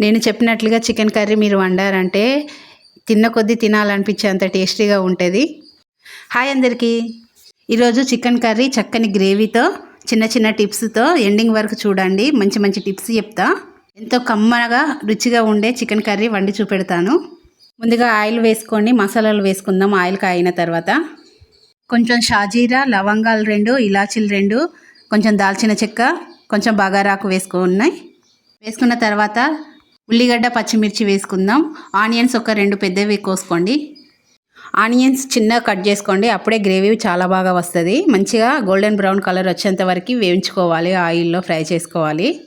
నేను చెప్పినట్లుగా chicken curry మీరు వండారంటే తిన్న కొద్దీ తినాలనిపించేంత టేస్టీగా ఉంటుంది. హాయ్ అందరికీ. ఈరోజు చికెన్ కర్రీ చక్కని గ్రేవీతో చిన్న చిన్న టిప్స్తో ఎండింగ్ వరకు చూడండి. మంచి మంచి టిప్స్ చెప్తా. ఎంతో కమ్మగా రుచిగా ఉండే చికెన్ కర్రీ వండి చూపెడతాను. ముందుగా ఆయిల్ వేసుకొని మసాలాలు వేసుకుందాం ఆయిల్ కాయిన తర్వాత. కొంచెం షాజీరా లవంగాలు రెండు ఇలాచీలు రెండు కొంచెం దాల్చిన చెక్క కొంచెం బగారాకు వేసుకున్నాయి. వేసుకున్న తర్వాత ఉల్లిగడ్డ పచ్చిమిర్చి వేసుకుందాం. ఆనియన్స్ ఒక రెండు పెద్దవి కోసుకోండి. ఆనియన్స్ చిన్నగా కట్ చేసుకోండి. అప్పుడే గ్రేవీ చాలా బాగా వస్తుంది. మంచిగా గోల్డెన్ బ్రౌన్ కలర్ వచ్చేంత వరకు వేయించుకోవాలి. ఆయిల్లో ఫ్రై చేసుకోవాలి.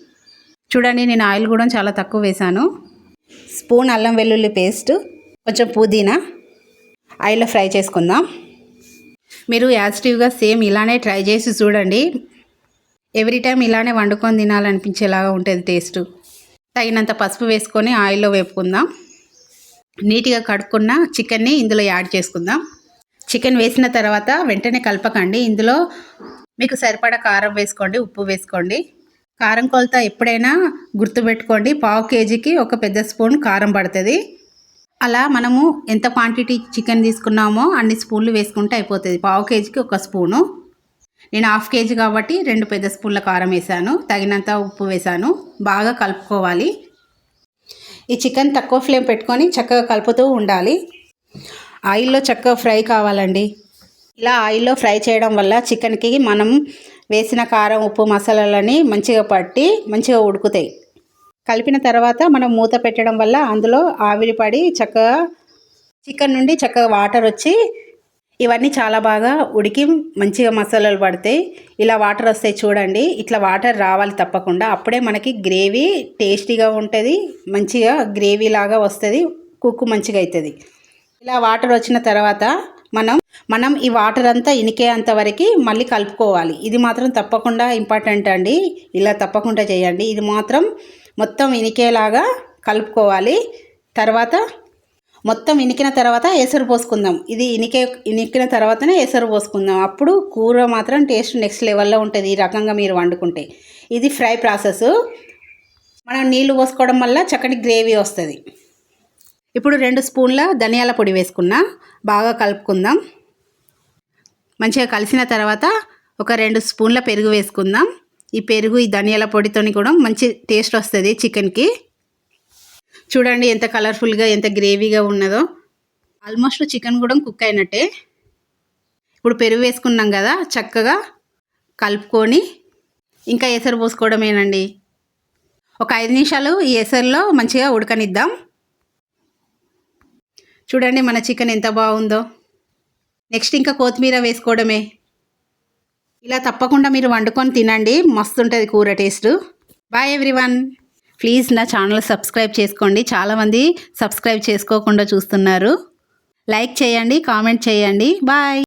చూడండి నేను ఆయిల్ కూడా చాలా తక్కువ వేశాను స్పూన్ అల్లం వెల్లుల్లి పేస్ట్ కొంచెం పుదీనా ఆయిల్లో ఫ్రై చేసుకుందాం. మీరు యాజిటివ్గా సేమ్ ఇలానే ట్రై చేసి చూడండి. ఎవ్రీ టైం ఇలానే వండుకొని తినాలనిపించేలాగా ఉంటుంది టేస్ట్. తగినంత పసుపు వేసుకొని ఆయిల్లో వేపుకుందాం. నీట్గా కడుక్కున్న చికెన్ని ఇందులో యాడ్ చేసుకుందాం. చికెన్ వేసిన తర్వాత వెంటనే కలపకండి. ఇందులో మీకు సరిపడా కారం వేసుకోండి ఉప్పు వేసుకోండి. కారం కొలత ఎప్పుడైనా గుర్తుపెట్టుకోండి. పావు కేజీకి ఒక పెద్ద స్పూన్ కారం పడుతుంది. అలా మనము ఎంత క్వాంటిటీ చికెన్ తీసుకున్నామో అన్ని స్పూన్లు వేసుకుంటే అయిపోతుంది. పావు కేజీకి ఒక స్పూను. నేను హాఫ్ కేజీ కాబట్టి రెండు పెద్ద స్పూన్ల కారం వేసాను. తగినంత ఉప్పు వేసాను. బాగా కలుపుకోవాలి. ఈ చికెన్ తక్కువ ఫ్లేమ్ పెట్టుకొని చక్కగా కలుపుతూ ఉండాలి. ఆయిల్లో చక్కగా ఫ్రై కావాలండి. ఇలా ఆయిల్లో ఫ్రై చేయడం వల్ల చికెన్కి మనం వేసిన కారం ఉప్పు మసాలాలని మంచిగా పట్టి మంచిగా ఉడుకుతాయి. కలిపిన తర్వాత మనం మూత పెట్టడం వల్ల అందులో ఆవిరి పడి చక్కగా చికెన్ నుండి చక్కగా వాటర్ వచ్చి ఇవన్నీ చాలా బాగా ఉడికి మంచిగా మసాలాలు పడతాయి ఇలా వాటర్ వస్తాయి చూడండి. ఇట్లా వాటర్ రావాలి తప్పకుండా. అప్పుడే మనకి గ్రేవీ టేస్టీగా ఉంటుంది మంచిగా గ్రేవీ లాగా వస్తుంది కుక్కు మంచిగా అవుతుంది ఇలా వాటర్ వచ్చిన తర్వాత మనం మనం ఈ వాటర్ అంతా ఇనికేంత వరకు మళ్ళీ కలుపుకోవాలి. ఇది మాత్రం తప్పకుండా ఇంపార్టెంట్ అండి. ఇలా తప్పకుండా చేయండి. ఇది మాత్రం మొత్తం ఇనికేలాగా కలుపుకోవాలి. తర్వాత మొత్తం ఇనికిన తర్వాత ఎసరు పోసుకుందాం. ఇది ఇనికే ఇనికిన తర్వాతనే ఎసరు పోసుకుందాం. అప్పుడు కూర మాత్రం టేస్ట్ నెక్స్ట్ లెవెల్లో ఉంటుంది ఈ రకంగా మీరు వండుకుంటే. ఇది ఫ్రై ప్రాసెస్. మనం నీళ్ళు పోసుకోవడం వల్ల చక్కటి గ్రేవీ వస్తుంది. ఇప్పుడు రెండు స్పూన్ల ధనియాల పొడి వేసుకున్నా. బాగా కలుపుకుందాం. మంచిగా కలిసిన తర్వాత ఒక రెండు స్పూన్ల పెరుగు వేసుకుందాం. ఈ పెరుగు ఈ ధనియాల పొడితోని కూడా మంచి టేస్ట్ వస్తుంది చికెన్కి. చూడండి ఎంత కలర్ఫుల్గా ఎంత గ్రేవీగా ఉన్నదో. ఆల్మోస్ట్ చికెన్ కూడా కుక్ అయినట్టే. ఇప్పుడు పెరుగు వేసుకున్నాం కదా చక్కగా కలుపుకొని ఇంకా ఎసరు పోసుకోవడమేనండి. ఒక ఐదు నిమిషాలు ఈ ఎసరులో మంచిగా ఉడకనిద్దాం. చూడండి మన చికెన్ ఎంత బాగుందో. నెక్స్ట్ ఇంకా కొత్తిమీర వేసుకోవడమే. ఇలా తప్పకుండా మీరు వండుకొని తినండి మస్తు ఉంటుంది కూర టేస్ట్. Bye everyone. ప్లీజ్ నా ఛానల్ సబ్స్క్రైబ్ చేసుకోండి. చాలామంది సబ్స్క్రైబ్ చేసుకోకుండా చూస్తున్నారు. లైక్ చేయండి కామెంట్ చేయండి. బాయ్.